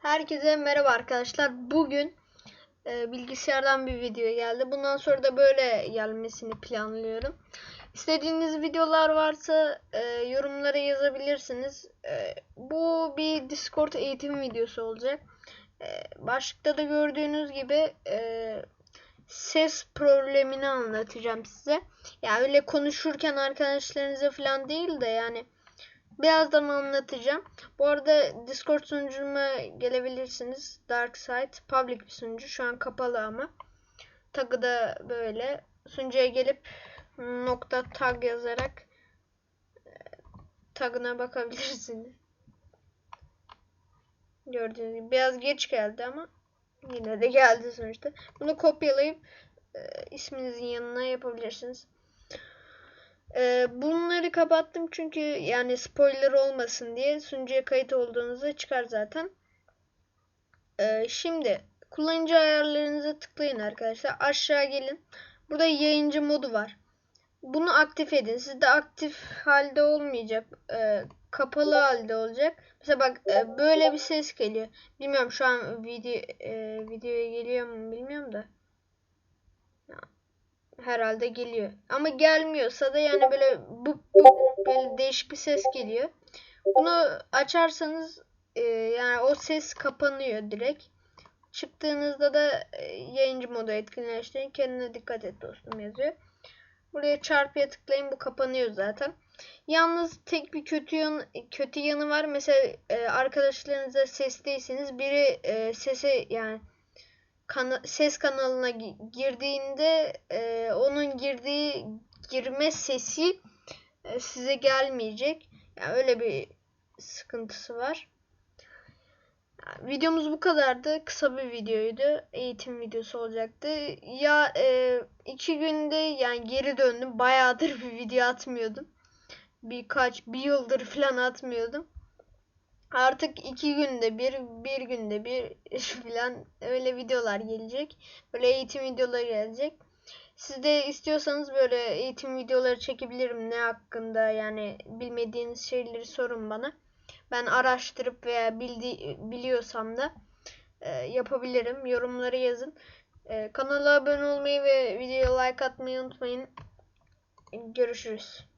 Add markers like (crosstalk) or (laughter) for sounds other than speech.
Herkese merhaba arkadaşlar. Bugün e, bilgisayardan bir video geldi. Bundan sonra da böyle gelmesini planlıyorum. İstediğiniz videolar varsa e, yorumlara yazabilirsiniz. E, bu bir Discord eğitim videosu olacak. E, başlıkta da gördüğünüz gibi e, ses problemini anlatacağım size. Yani öyle konuşurken arkadaşlarınıza falan değil de yani birazdan anlatacağım. Bu arada Discord sunucuma gelebilirsiniz. Dark Side public bir sunucu. Şu an kapalı ama. Tagı da böyle. Sunucuya gelip nokta tag yazarak e, tagına bakabilirsiniz. Gördüğünüz gibi biraz geç geldi ama yine de geldi sonuçta. Bunu kopyalayıp e, isminizin yanına yapabilirsiniz. Ee, bunları kapattım çünkü yani spoiler olmasın diye sunucuya kayıt olduğunuzda çıkar zaten. Ee, şimdi kullanıcı ayarlarınıza tıklayın arkadaşlar. Aşağı gelin. Burada yayıncı modu var. Bunu aktif edin. Sizde aktif halde olmayacak. Ee, kapalı halde olacak. Mesela bak e, böyle bir ses geliyor. Bilmiyorum şu an video e, videoya geliyor mu bilmiyorum da herhalde geliyor. Ama gelmiyorsa da yani böyle bu, böyle değişik bir ses geliyor. Bunu açarsanız e, yani o ses kapanıyor direkt. Çıktığınızda da e, yayıncı modu etkinleştirin. Kendine dikkat et dostum yazıyor. Buraya çarpıya tıklayın bu kapanıyor zaten. Yalnız tek bir kötü yan kötü yanı var. Mesela e, arkadaşlarınıza sesliyseniz biri e, sese yani kana ses kanalına girdiğinde e, onun girdiği girme sesi e, size gelmeyecek. Yani öyle bir sıkıntısı var. Videomuz bu kadardı. Kısa bir videoydu. Eğitim videosu olacaktı. Ya e, iki günde yani geri döndüm. Bayağıdır bir video atmıyordum. Birkaç bir yıldır falan atmıyordum. Artık iki günde bir, bir günde bir (laughs) falan öyle videolar gelecek. Böyle eğitim videoları gelecek. Siz de istiyorsanız böyle eğitim videoları çekebilirim. Ne hakkında yani bilmediğiniz şeyleri sorun bana. Ben araştırıp veya bildi, biliyorsam da e, yapabilirim. Yorumları yazın. E, kanala abone olmayı ve videoya like atmayı unutmayın. Görüşürüz.